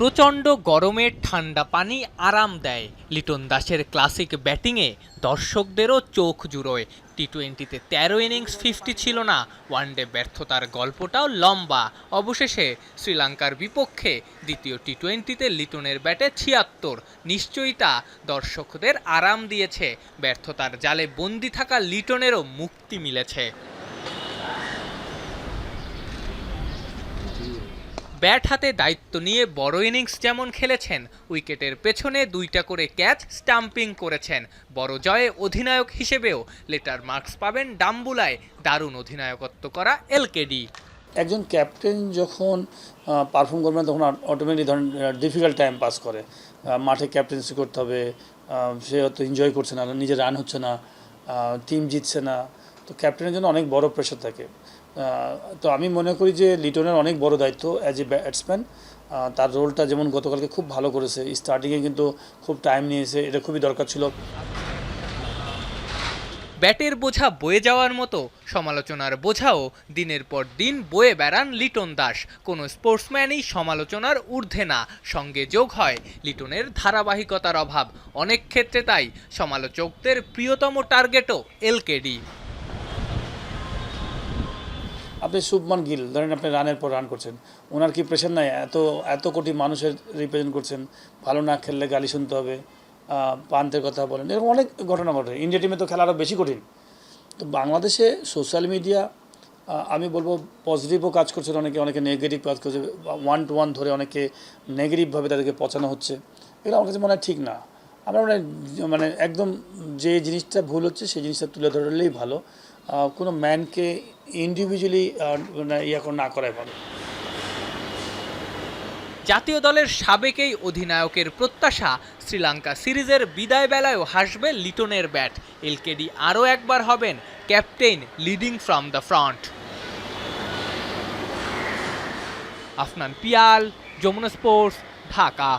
প্রচণ্ড গরমের ঠান্ডা পানি আরাম দেয়। লিটন দাসের ক্লাসিক ব্যাটিংয়ে দর্শকদেরও চোখ জুড়োয়। টি টোয়েন্টিতে তেরো ইনিংস, ফিফটি ছিল না। ওয়ানডে ব্যর্থতার গল্পটাও লম্বা। অবশেষে শ্রীলঙ্কার বিপক্ষে দ্বিতীয় টি টোয়েন্টিতে লিটনের ব্যাটে ছিয়াত্তর। নিশ্চয়ই তা দর্শকদের আরাম দিয়েছে। ব্যর্থতার জালে বন্দি থাকা লিটনেরও মুক্তি মিলেছে। ব্যাট হাতে দায়িত্ব নিয়ে বড় ইনিংস যেমন খেলেছেন, উইকেটের পেছনে দুইটা করে ক্যাচ স্টাম্পিং করেছেন। বড় জয়ে অধিনায়ক হিসেবেও লেটার মার্কস পাবেন ডাম্বুলায়। দারুণ অধিনায়কত্ব করা এলকেডি। একজন ক্যাপ্টেন যখন পারফর্ম করবেন তখন অটোমেটিক ধরেন ডিফিকাল্ট টাইম পাস করে। মাঠে ক্যাপ্টেন্সি করতে হবে সে হয়তো এনজয় করছে না, নিজের রান হচ্ছে না টিম জিতছে না। তো ক্যাপ্টেনের জন্য অনেক বড় প্রেশার থাকে। তো আমি মনে করি যে লিটনের অনেক বড় দায়িত্ব অ্যাজ এ ব্যাটসম্যান তার রোলটা যেমন গতকালকে খুব ভালো করেছে স্টার্টিংয়ে কিন্তু খুব টাইম নিয়েছে, এটা খুবই দরকার ছিল। ব্যাটের বোঝা বয়ে যাওয়ার মতো, সমালোচনার বোঝাও দিনের পর দিন বয়ে বেড়ান লিটন দাস। কোনো স্পোর্টসম্যানই সমালোচনার ঊর্ধ্বে না, সঙ্গে যোগ হয় লিটনের ধারাবাহিকতার অভাব। অনেক ক্ষেত্রে তাই সমালোচকদের প্রিয়তম টার্গেটও এলকেডি। আপনি শুভমান গিল ধরেন আপনি রানের পর রান করছেন। ওনার কি প্রেশার নাই? এত এত কোটি মানুষের রিপ্রেজেন্ট করছেন। ভালো না খেললে গালি শুনতে হবে আহ, পান্তের কথা বলেন। এরকম অনেক ঘটনা ঘটে। ইন্ডিয়া টিমে তো খেলা আরও বেশি কঠিন। তো বাংলাদেশে সোশ্যাল মিডিয়া আমি বলব পজিটিভও কাজ করছে। অনেকে অনেকে নেগেটিভ কাজ করছে। ওয়ান টু ওয়ান ধরে অনেকে নেগেটিভভাবে তাদেরকে পচানো হচ্ছে। এগুলো আমার কাছে মনে হয় ঠিক না। আমরা মানে মানে একদম যে জিনিসটা ভুল হচ্ছে সেই জিনিসটা তুলে ধরলেই ভালো। কোনো ম্যানকে ইন্ডিভিজুয়ালি মানে ইয়া না করাই ভালো। জাতীয় দলের সাবেকেই অধিনায়কের প্রত্যাশা, শ্রীলঙ্কা সিরিজের বিদায় বেলায়ও হাসবে লিটনের ব্যাট। এলকেডি আরও একবার হবেন captain leading from the front. Afnan Piyal, Jamuna sports, Dhaka.